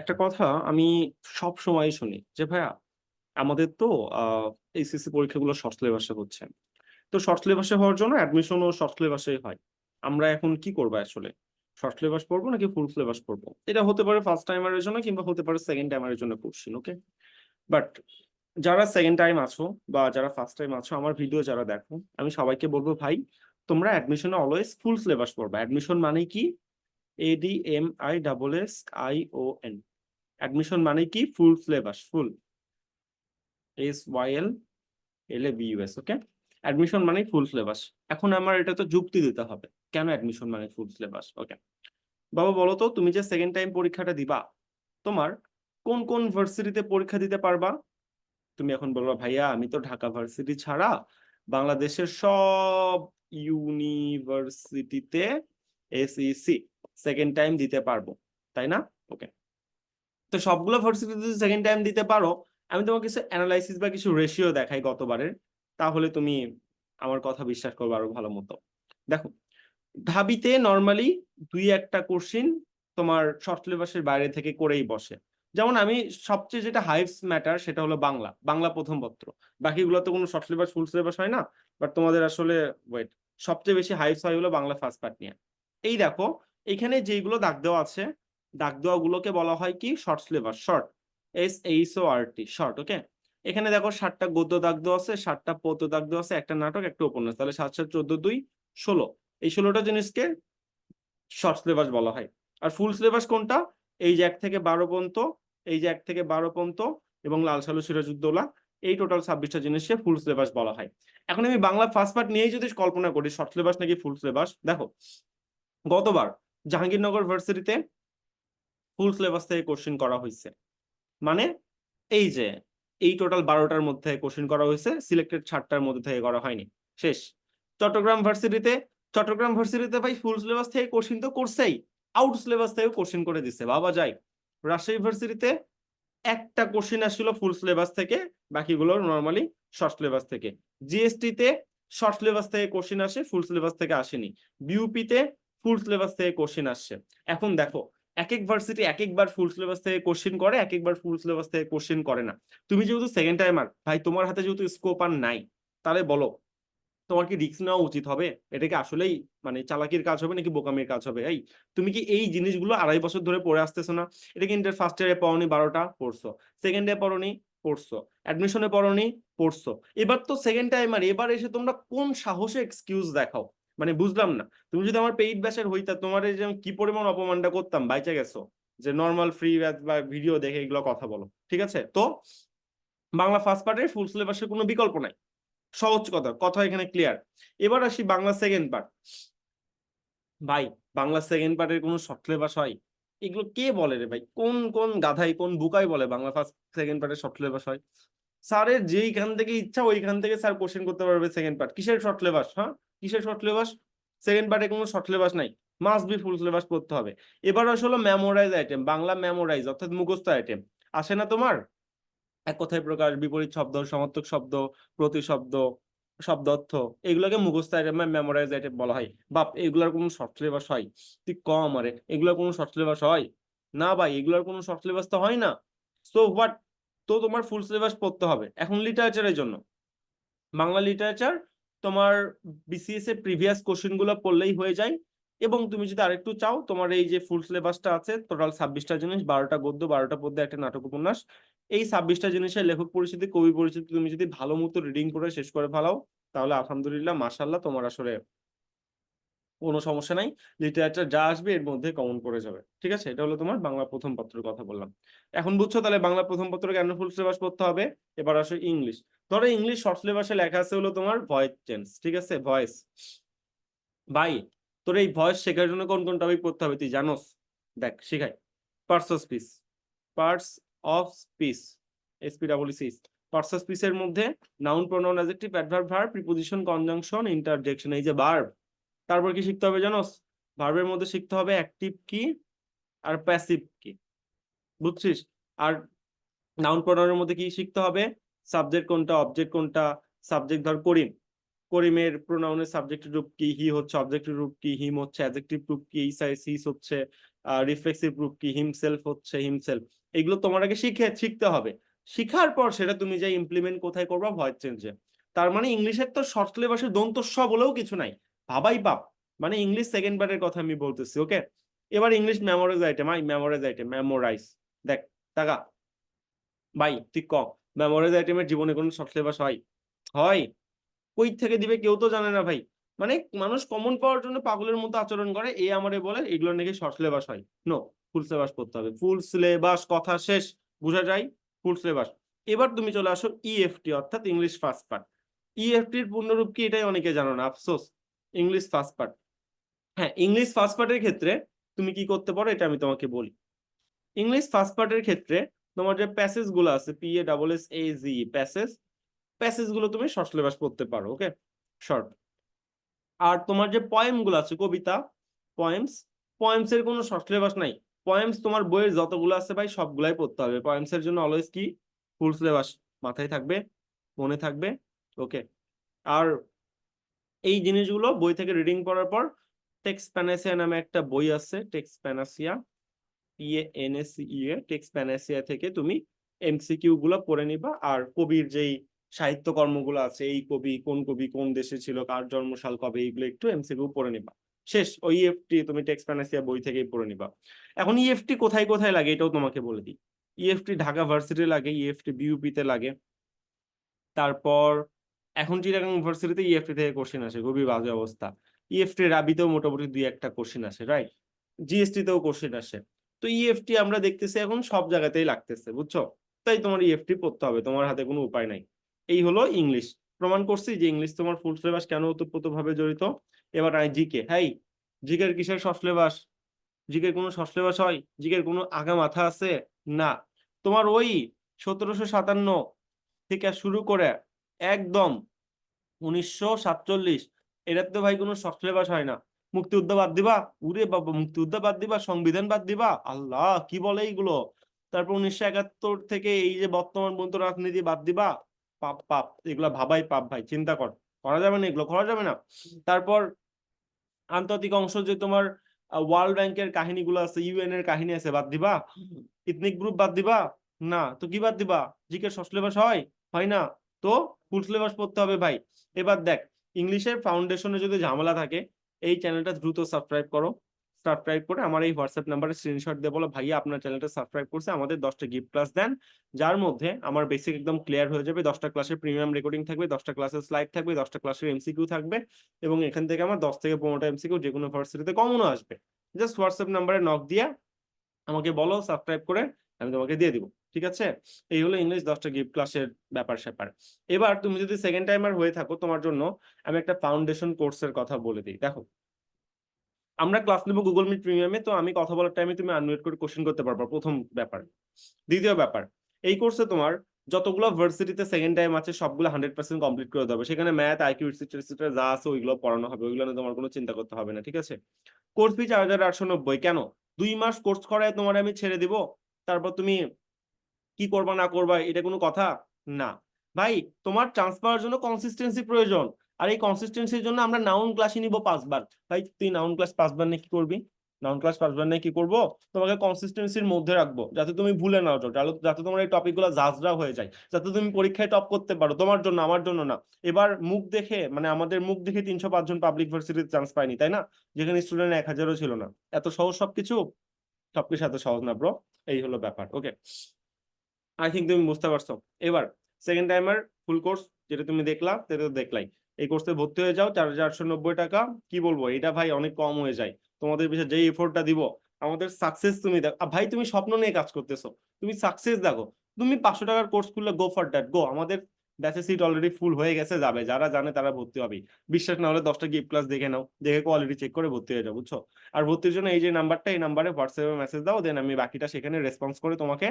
একটা কথা আমি সব সময় শুনি যে, ভাইয়া, আমাদের তো আহ এইচএসসি পরীক্ষাগুলো শর্ট সিলেবাসে হচ্ছে। তো শর্ট সিলেবাসে হওয়ার জন্য অ্যাডমিশনও শর্ট সিলেবাসেই হয়। আমরা এখন কি করব আসলে শর্ট সিলেবাস পড়ব নাকি ফুল সিলেবাস পড়ব? এটা হতে পারে ফার্স্ট টাইমারের জন্য কিংবা হতে পারে সেকেন্ড টাইমারের জন্য কোশ্চিন ওকে বাট যারা সেকেন্ড টাইম আছো বা যারা ফার্স্ট টাইম আছো, আমার ভিডিও যারা দেখো, আমি সবাইকে বলব, ভাই, তোমরা অ্যাডমিশনে অলওয়েজ ফুল সিলেবাস পড়বা। অ্যাডমিশন মানে কি? A D M I double S I O N admission মানে কি? Full syllabus full S Y L L A B U S okay admission মানে ফুল সিলেবাস এখন আমার এটা তো যুক্তি দিতে হবে। কেন অ্যাডমিশন মানে ফুল সিলেবাস ওকে বাবা, বলো তো, তুমি যে সেকেন্ড টাইম পরীক্ষাটা দিবা, তোমার কোন কোন ভার্সিটিতে পরীক্ষা দিতে পারবা? তুমি এখন বলবা, ভাইয়া, আমি তো ঢাকা ভার্সিটি ছাড়া বাংলাদেশের সব ইউনিভার্সিটিতে এসইসি সেকেন্ড টাইম দিতে পারব। তাই না? ওকে তো সবগুলো ভার্সিটিতে সেকেন্ড টাইম দিতে পারো, আমি তোমাকে কিছু অ্যানালাইসিস বা কিছু রেশিও দেখাই গতবারের, তাহলে তুমি আমার কথা বিশ্বাস করবে আরও ভালো মতো। দেখো, ঢাবিতে নর্মালি দুই একটা কোশ্চিন তোমার শর্ট সিলেবাসের বাইরে থেকে করেই বসে। যেমন আমি সবচেয়ে যেটা হাইপস ম্যাটার সেটা হলো বাংলা বাংলা প্রথম পত্র। বাকিগুলো তো কোনো শর্ট সিলেবাস ফুল সিলেবাস হয় না বাট তোমাদের আসলে ওয়েট সবচেয়ে বেশি হাইপস হয় হলো বাংলা ফার্স্ট পার্ট নিয়ে। এই দেখো, এখানে যেগুলো দাগ দেওয়া আছে দাগ দেওয়া গুলোকে বলা হয় কি? Short syllabus short S H O R T short okay এখানে দেখো ষাটটা গদ্য দাগ দেওয়া আছে ষাটটা পদ্য দাগ দেওয়া আছে, একটা নাটক, একটা উপন্যাস। তাহলে সাত সাত, চোদ্দ, দুই, ষোলো। এই ষোলোটা জিনিসকে শর্ট সিলেবাস বলা হয়। আর ফুল সিলেবাস কোনটা? এই যে এক থেকে বারো পর্যন্ত, এই যে এক থেকে বারো পর্যন্ত এবং লাল সালু, সিরাজউদ্দৌলা, এই টোটাল ছাব্বিশটা জিনিসকে ফুল সিলেবাস বলা হয়। এখন আমি বাংলা ফার্স্ট পার্ট নিয়েই যদি কল্পনা করি শর্ট সিলেবাস নাকি ফুল সিলেবাস দেখো, গতবার জাহাঙ্গীরনগর ভার্সিটিতে ফুল সিলেবাস থেকে কোশ্চেন করা হয়েছে মানে এই যে, এই টোটাল বারোটার মধ্যে কোশ্চেন করা হয়েছে সিলেক্টেড ষাটটার মধ্যে থেকে করা হয়নি। শেষ। চট্টগ্রাম ভার্সিটিতে চট্টগ্রাম ভার্সিটিতে ভাই ফুল সিলেবাস থেকে কোশ্চিন তো করছেই আউট সিলেবাস থেকে কোশ্চেন করে দিছে, বাবা যাই। রাজশাহী ভার্সিটিতে একটা কোশ্চেন আসছিল ফুল সিলেবাস থেকে, বাকিগুলো নর্মালি শর্ট সিলেবাস থেকে। জিএসটিতে শর্ট সিলেবাস থেকে কোশ্চেন আসে ফুল সিলেবাস থেকে আসেনি। বিউপিতে ফুল সিলেবাস থেকে কোশ্চেন আসছে। এখন দেখো এক এক ভার্সিটি এক একবার ফুল সিলেবাস থেকে কোশ্চেন করে এক একবার ফুল সিলেবাস থেকে কোশ্চেন করে না। তুমি যেহেতু সেকেন্ড টাইমার ভাই তোমার হাতে যেহেতু স্কোপ আর নাই, তাহলে বলো, তোমার কি রিস্ক নেওয়া উচিত হবে? এটা কি আসলেই মানে চালাকির কাজ হবে নাকি বোকামির কাজ হবে? এই, তুমি কি এই জিনিসগুলো আড়াই বছর ধরে পড়ে আসতেছো না? এটা কি ইন্টার ফার্স্ট ইয়ারে পড়নি, বারোটা? পড়ছো। সেকেন্ড ইয়ারে পড়নি, পড়ছো। অ্যাডমিশনে পড়নি, পড়ছো। এবার তো সেকেন্ড টাইমার এবার এসে তোমরা কোন সাহসে এক্সকিউজ দেখাও? মানে বুঝলাম না। তুমি যদি আমার পেইড ব্যাচের হইতা, তোমার যে কি পরিমাণ অপমানটা করতাম, বাইচে গেছো, যে নর্মাল ফ্রি ব্যাচ বা ভিডিও দেখে এগুলো কথা বলো, ঠিক আছে? তো বাংলা ফার্স্ট পার্টের ফুল সিলেবাসের কোনো বিকল্প নাই। সহজ কথা কথা এখানে ক্লিয়ার এবার আসি বাংলা সেকেন্ড পার্ট ভাই, বাংলা সেকেন্ড পার্টের কোনো শর্ট সিলেবাস হয়? এগুলো কে বলে রে ভাই? কোন কোন গাধাই কোন বুকাই বলে বাংলা ফার্স্ট সেকেন্ড পার্টের শর্ট সিলেবাস হয়? স্যারের যেইখান থেকে ইচ্ছা ওইখান থেকে স্যার কোশ্চেন করতে পারবে সেকেন্ড পার্ট কিসের শর্ট সিলেবাস হ্যাঁ? কিসের শর্ট সিলেবাস সেকেন্ড পার্টে কোনো শর্ট সিলেবাস নাই। মাস্ট বি ফুল সিলেবাস পড়তে হবে। এবার আসলে মেমোরাইজ আইটেম বাংলা মেমোরাইজ অর্থাৎ মুখস্থ আইটেম আসে না তোমার? এক কথায় প্রকাশ, বিপরীত শব্দ সমার্থক শব্দ, প্রতিশব্দ, শব্দ অর্থ, এগুলোকে মুখস্থ আইটেম বা মেমোরাইজ আইটেম বলা হয়। বাপ, এগুলার কোনো শর্ট সিলেবাস হয়? তুই কম আরে এগুলোর কোনো শর্ট সিলেবাস হয়? না ভাই, এগুলোর কোনো শর্ট সিলেবাস তো হয় না। সো হোয়াট তো তোমার ফুল সিলেবাস পড়তে হবে, এখন লিটারেচারের জন্য। বাংলা লিটারেচার তোমার বিসিএস এর প্রিভিয়াস কোশ্চেনগুলো পড়লেই হয়ে যায়, এবং তুমি যদি আরেকটু চাও, তোমার এই যে ফুল সিলেবাসটা আছে টোটাল ছাব্বিশটা জিনিস, বারোটা গদ্য, বারোটা পদ্য একটা নাটক উপন্যাস, এই ছাব্বিশটা জিনিসের লেখক পরিচিতি, কবি পরিচিতি, তুমি যদি ভালো মতো রিডিং করে শেষ করে ফেলাও, তাহলে আলহামদুলিল্লাহ মাসাল্লাহ তোমার আসলে কোনো সমস্যা নাই। লিটারেচার যা আসবে এর মধ্যে কমন করে যাবে। ঠিক আছে? এটা হলো তোমার বাংলা প্রথম পত্রের কথা বললাম। এখন বুঝছ তাহলে বাংলা প্রথম পত্র কেন ফুল সিলেবাস পড়তে হবে? এবার আসো ইংলিশ ধরো ইংলিশ শর্ট সিলেবাসে লেখা আছে হলো তোমার ভয়েস চেঞ্জ ঠিক আছে? ভয়েস ভাই, তোর এই ভয়েস শেখার জন্য কোন কোন টপিক পড়তে হবে তুই জানোস? দেখ, শেখাই। Parts of speech parts of speech S P double cis parts of স্পিচের মধ্যে noun pronoun adjective adverb verb preposition conjunction interjection এই যে ভার্ব তারপর কি শিখতে হবে জানোস? ভার্বের মধ্যে শিখতে হবে অ্যাক্টিভ কি আর প্যাসিভ কি। বুঝছিস? আর নাউন প্রোনাউনের মধ্যে কি শিখতে হবে? সাবজেক্ট কোনটা অবজেক্ট কোনটা? সাবজেক্ট ধর করিম। করিমের প্রোনাউনের সাবজেক্টিভ রূপ কি? হি হচ্ছে অবজেক্টিভ রূপ কি? হিম হচ্ছে অ্যাডজেক্টিভ রূপ কি? ইসাইস হিস হচ্ছে রিফ্লেক্সিভ রূপ কি? হিমসেলফ হচ্ছে হিমসেলফ এগুলো তোমার আগে শিখে, শিখতে হবে। শিখার পর সেটা তুমি যাই ইমপ্লিমেন্ট কোথায় করবা ভয়েস চেঞ্জে তার মানে ইংলিশের তো শর্ট সিলেবাসের দন্তস্ব বলেও কিছু নাই। ভাবাই পাপ মানে ইংলিশ সেকেন্ড বারের কথা আমি বলতেছি ওকে এবার English memorise item I memorise item memorise দেখ, টাকা। ভাই, তুই ক? মেমোরাইজ আইটেমের জীবনে কোনো শর্ট সিলেবাস হয়? হয়। কই থেকে দিবে কেউ তো জানে না ভাই। মানে মানুষ কমন পাওয়ার জন্য পাগলের মতো আচরণ করে, এ আমারে বলে, এগুলো নাকি শর্ট সিলেবাস হয়। নো ফুল সিলেবাস পড়তে হবে। ফুল সিলেবাস কথা শেষ। বোঝা যায়? ফুল সিলেবাস এবার তুমি চলে আসো ইএফটি অর্থাৎ ইংলিশ ফার্স্ট পার্ট ইএফটির পূর্ণরূপ কি এটাই অনেকে জানো না, আফসোস। ইংলিশ ফার্স্ট পার্ট হ্যাঁ ইংলিশ ফার্স্ট পার্টের ক্ষেত্রে তুমি কি করতে পারো? এটা আমি তোমাকে বলি। ইংলিশ ফার্স্ট পার্টের ক্ষেত্রে তোমার যে প্যাসেজগুলো আছে P A double S A G passage প্যাসেজগুলো তুমি শর্ট সিলেবাস পড়তে পারো ওকে শর্ট আর তোমার যে পয়েমগুলো আছে, কবিতা পয়েমস পয়েমস এর কোনো শর্ট সিলেবাস নাই। পয়েমস তোমার বইয়ের যতগুলো আছে ভাই, সবগুলাই পড়তে হবে। পয়েমস এর জন্য অলওয়েজ কি? ফুল সিলেবাস মাথায় থাকবে, মনে থাকবে ওকে আর এই জিনিসগুলো বই থেকে রিডিং করার পর টেক্স প্যানাসিয়া নামে একটা বই আছে টেক্স প্যানাসিয়া ইয়ে এনএসি ইয়ে টেক্স থেকে তুমি এমসিকিউ গুলো পড়ে নিবা আর কবির যেই সাহিত্য কর্মগুলো আছে, এই কবি কোন কবি কোন দেশে ছিল, কার জন্মসাল কবে, এইগুলো একটু এমসিকিউ পড়ে নিবা। শেষ, ওই ইএফটি তুমি টেক্স প্যানাসিয়া বই থেকেই পড়ে নিবা। এখন ইএফটি কোথায় কোথায় লাগে এটাও তোমাকে বলে দিই। ইএফটি ঢাকা ভার্সিটি লাগে ইএফটি বিউপিতে লাগে। তারপর এখন চিটাগাং ইউনিভার্সিটিতে ইএফটি থেকে কোশ্চেন আসে, খুবই বাজে অবস্থা। ইএফটি রাবিতেও মোটামুটি দুই একটা কোশ্চেন আসে রাইট জিএসটি তেও কোশ্চেন আসে। তো ইএফটি আমরা দেখতেছি এখন সব জায়গাতেই লাগতেছে, বুঝছ? তাই তোমার ইএফটি পড়তে হবে, তোমার হাতে কোনো উপায় নাই। এই হলো ইংলিশ প্রমাণ করছি যে ইংলিশ তোমার ফুল সিলেবাস কেন ওতপ্রোতভাবে জড়িত? এবার আই জিকে হাই জিকের কিসের সব সিলেবাস জিকের কোনো সব সিলেবাস হয়? জিকের কোনো আগা মাথা আছে? না। তোমার ওই সতেরোশো সাতান্ন থেকে শুরু করে একদম। উনিশশো সাতচল্লিশ। এটাতে তো ভাই কোনো সিলেবাস হয় না। মুক্তিযুদ্ধ বাদ দিবা? উরে বাবা মুক্তিযুদ্ধ বাদ দিবা? সংবিধান বাদ দিবা? আল্লাহ কি বলে এইগুলো? তারপর উনিশশো একাত্তর থেকে এই যে বর্তমান পর্যন্ত রাজনীতি বাদ দিবা? পাপ পাপ এগুলা ভাবাই পাপ ভাই চিন্তা কর। করা যাবে না এগুলো করা যাবে না। তারপর আন্তর্জাতিক অংশ যে তোমার ওয়ার্ল্ড ব্যাংকের কাহিনীগুলো আছে ইউএন এর কাহিনী আছে বাদ দিবা? ইথনিক গ্রুপ বাদ দিবা? না তো কি বাদ দিবা? জিকে সিলেবাস হয়? হয় না? তো ফুল সিলেবাস পড়তে হবে ভাই। এবার দেখ, ইংলিশের ফাউন্ডেশনে যদি ঝামেলা থাকে, এই চ্যানেলটা দ্রুত সাবস্ক্রাইব করো। সাবস্ক্রাইব করে আমার এই হোয়াটসঅ্যাপ নাম্বারে স্ক্রিনশট দিয়ে বলো, ভাইয়া, আপনার চ্যানেলটা সাবস্ক্রাইব করছে, আমাদের দশটা গিফট ক্লাস দেন। যার মধ্যে আমার বেসিক একদম ক্লিয়ার হয়ে যাবে, দশটা ক্লাসের প্রিমিয়াম রেকর্ডিং থাকবে, দশটা ক্লাসের স্লাইড থাকবে, দশটা ক্লাসের এমসিকিউ থাকবে এবং এখান থেকে আমার দশ থেকে পনেরোটা এমসিকিউ যে কোনো ভার্সিটিতে কমনও আসবে। জাস্ট হোয়াটসঅ্যাপ নাম্বারে নক দিয়ে আমাকে বলো সাবস্ক্রাইব করে আমি তোমাকে দিয়ে দিব। ঠিক আছে? এই হলো ইংলিশ দশটা গিফট ক্লাসের ব্যাপার স্যাপার। এবার তুমি যদি সেকেন্ড টাইমার হয়ে থাকো তোমার জন্য, আমি একটা ফাউন্ডেশন কোর্সের কথা বলে দিই। দেখো, আমরা ক্লাস নেব গুগল মিট প্রিমিয়ামে তো আমি কথা বলার টাইমে তুমি আনমিউট করে কোশ্চেন করতে পারবা, প্রথম ব্যাপার। দ্বিতীয় ব্যাপার, এই কোর্সে তোমার যতগুলো ভার্সিটিতে সেকেন্ড টাইম আছে, সবগুলো হান্ড্রেড পার্সেন্ট কমপ্লিট করে দেবে। সেখানে ম্যাথ আইকিউ ইটসেট্রা যা আছে ওইগুলো পড়ানো হবে, ওইগুলো নিয়ে তোমার কোনো চিন্তা করতে হবে না, ঠিক আছে? কোর্স ফি চার হাজার আটশো নব্বই, কেন? দুই মাস কোর্স করায় তোমার আমি ছেড়ে দিব, তারপর তুমি কি করবা, না করবা, এটা কোনো কথা? না। ভাই, তোমার চান্স পাওয়ার জন্য কনসিস্টেন্সি প্রয়োজন। আর এই কনসিস্টেন্সির জন্য আমরা নাউন ক্লাসই নিব পাঁচবার। ভাই, তুই নাউন ক্লাস পাঁচবার নিয়ে কি করবি? নাউন ক্লাস পাঁচবার নিয়ে কি করব? তোমাকে কনসিস্টেন্সির মধ্যে রাখব, যাতে তুমি ভুলে নাও যাতে তোমার এই টপিকগুলো জাজরা হয়ে যায়, যাতে তুমি পরীক্ষায় টপ করতে পারো, তোমার জন্য, আমার জন্য না। এবার মুখ দেখে মানে আমাদের মুখ দেখে তিনশো পাঁচজন পাবলিক ভার্সিটিতে চান্স পায়নি, তাই না? যেখানে স্টুডেন্ট এক হাজারও ছিল না। এত সহজ সবকিছু? সবকিছু এত সহজ না ব্রো এই হলো ব্যাপার ওকে আই থিঙ্ক তুমি বুঝতে পারছ। এবার সেকেন্ড টাইমার ফুল কোর্স যেটা তুমি দেখলা, সেটা তো দেখলাই। এই কোর্সে ভর্তি হয়ে যাও, চার হাজার নব্বই টাকা। কি বলব? এটা ভাই অনেক কম হয়ে যায়। তোমাদের পিছনে যেই এফোর্টটা দিব, আমাদের সাকসেস তুমি দেখো ভাই তুমি স্বপ্ন নিয়ে কাজ করতেছো। তুমি সাকসেস দেখো। তুমি পাঁচশো টাকার কোর্স করলে গো ফর দ্যাট গো আমাদের ব্যাচে সিট অলরেডি ফুল হয়ে গেছে, যাবে। যারা জানে তারা ভর্তি হবে বিশ্বাস না হলে দশটা গিফট ক্লাস দেখে নাও। দেখে কোয়ালিটি চেক করে ভর্তি হয়ে যাও, বুঝছ? আর ভর্তির জন্য এই যে নাম্বারটা এই নাম্বারে হোয়াটসঅ্যাপে মেসেজ দাও দেন আমি বাকিটা সেখানে রেসপন্স করে তোমাকে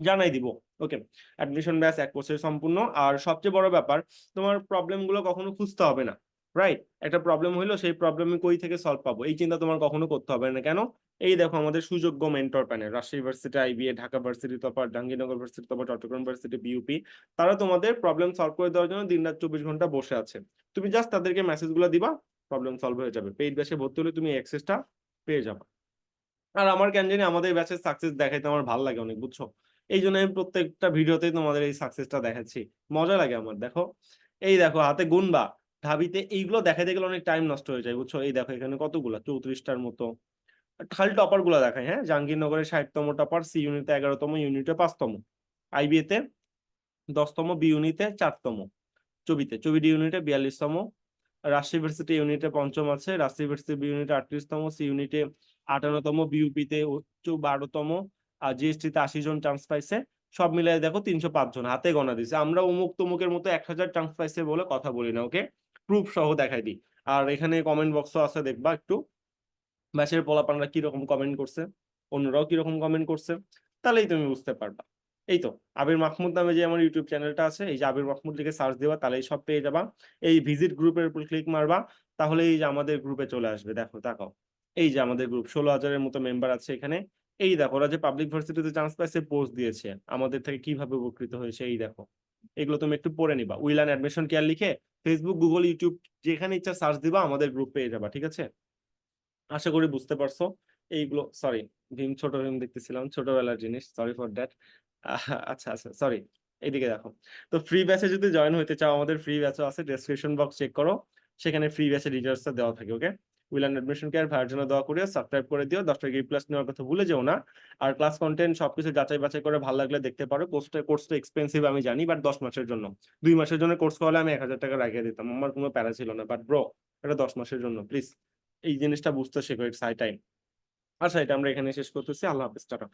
জানাই দিব ওকে অ্যাডমিশন ব্যাস এক বছর সম্পূর্ণ। আর সবচেয়ে বড় ব্যাপার, তোমার প্রবলেমগুলো কখনো খুঁজতে হবে না রাইট একটা প্রবলেম হইল, সেই প্রবলেম কই থেকে সলভ পাবো? এই চিন্তা তোমার কখনো করতে হবে না। কেন? এই দেখো আমাদের সুযোগ্য mentor panel Rajshahi university IBA Dhaka varsity তারপর জাহাঙ্গীরনগর ভার্সিটি তারপর চট্টগ্রাম ভার্সিটি বিউপি তারা তোমাদের প্রবলেম সলভ করে দেওয়ার জন্য দিন রাত চব্বিশ ঘণ্টা বসে আছে। তুমি জাস্ট তাদেরকে মেসেজগুলো দিবা প্রবলেম সলভ হয়ে যাবে। পেইড ব্যাচে ভর্তি হলে তুমি অ্যাক্সেসটা পেয়ে যাবে। আর আমার কেন জানি আমাদের ব্যাচের সাকসেস দেখাইতে আমার ভালো লাগে অনেক, বুঝছ? এই জন্য আমি প্রত্যেকটা ভিডিওতেই তোমাদের এই সাকসেসটা দেখাচ্ছি। মজা লাগে আমার, দেখো। এই দেখো, হাতে গুনবা, ঢাবিতে এইগুলো দেখাইতে গেলে অনেক টাইম নষ্ট হয়ে যায়, বুঝছ? এই দেখো, এখানে কতগুলা? চৌত্রিশটার মতো। খালি টপারগুলা দেখায় হ্যাঁ? জাহাঙ্গীরনগরের ষাটতম টপার, সি ইউনিটে এগারোতম, ইউনিটে পাঁচতম। আইবিএ তে দশতম, বি ইউনিটে চারতম চবিতে চবি ডি ইউনিটে বিয়াল্লিশতম, রাজশাহী ইউনিভার্সিটি ইউনিটে পঞ্চম আছে, রাজশাহী ইউনিভার্সিটি বি ইউনিটে আটত্রিশতম, সি ইউনিটে আটান্নতম বিউপিতে বারোতম আর জিএসটি তে আশি জন চান্স পাইছে, সব মিলাই দেখো তিনশো পাঁচ জন হাতে গণা দিছে। আমরা অমুক তমুকের মতো এক হাজার চান্স পাইছে বলে কথা বলি না ওকে প্রুফ সহ দেখাই দিই। আর এখানে কমেন্ট বক্সও আছে, দেখবা একটু। ব্যাচের পোলাপানরা কীরকম কমেন্ট করছে, অন্যরাও কীরকম কমেন্ট করছে, তাহলেই তুমি বুঝতে পারবা। এই তো, আবির মাহমুদ নামে যে আমার ইউটিউব চ্যানেলটা আছে, এই যে আবির মাহমুদ লিখে সার্চ দেবা তাহলেই সব পেয়ে যাবা। এই ভিজিট গ্রুপের উপর ক্লিক মারবা তাহলে এই যে আমাদের গ্রুপে চলে আসবে। দেখো, তাকাও। এই যে আমাদের গ্রুপ ষোলো হাজারের মতো মেম্বার আছে এখানে। এই দেখো, ওরা যে পাবলিক ভার্সিটিতে চান্স পাইছে পোস্ট দিয়েছে। আমাদের থেকে কীভাবে উপকৃত হয়েছে, এই দেখো। এগুলো তুমি একটু পড়ে নিবা। উইলান অ্যাডমিশন কেয়ার লিখে? ফেসবুক গুগল ইউটিউব যেখানে ইচ্ছা সার্চ দিবা, আমাদের গ্রুপ পেয়ে যাবা, ঠিক আছে? আশা করি বুঝতে পারছ। এইগুলো সরি ভীম, ছোট ভীম দেখতেছিলাম, ছোটবেলার জিনিস সরি ফর দ্যাট আচ্ছা আচ্ছা সরি এইদিকে দেখো। তো ফ্রি ব্যাচে যদি জয়েন হতে চাও, আমাদের ফ্রি ব্যাচও আছে ডেসক্রিপশন বক্স চেক করো। সেখানে ফ্রি ব্যাচের ডিটেলসটা দেওয়া থাকে ওকে উইলান অ্যাডমিশন কেয়ার ভাইয়ের জন্য দোয়া সাবস্ক্রাইব করে দিও দশটা গিফট প্লাস নেওয়ার কথা ভুলে যেও না। আর ক্লাস কন্টেন্ট সবকিছু যাচাই বাছাই করে ভালো লাগলে দেখতে পারো। কোর্সটা কোর্স তো এক্সপেন্সিভ আমি জানি বাট দশ মাসের জন্য। দুই মাসের জন্য কোর্স করলে আমি এক হাজার টাকা রাখিয়ে দিতাম। আমার কোনো প্যারা ছিল না বাট ব্রো এটা দশ মাসের জন্য প্লিজ এই জিনিসটা বুঝতে শেখো ইটস হাই টাইম আচ্ছা এটা আমরা এখানে শেষ করতেছি। আল্লাহ হাফিজ, টাটা।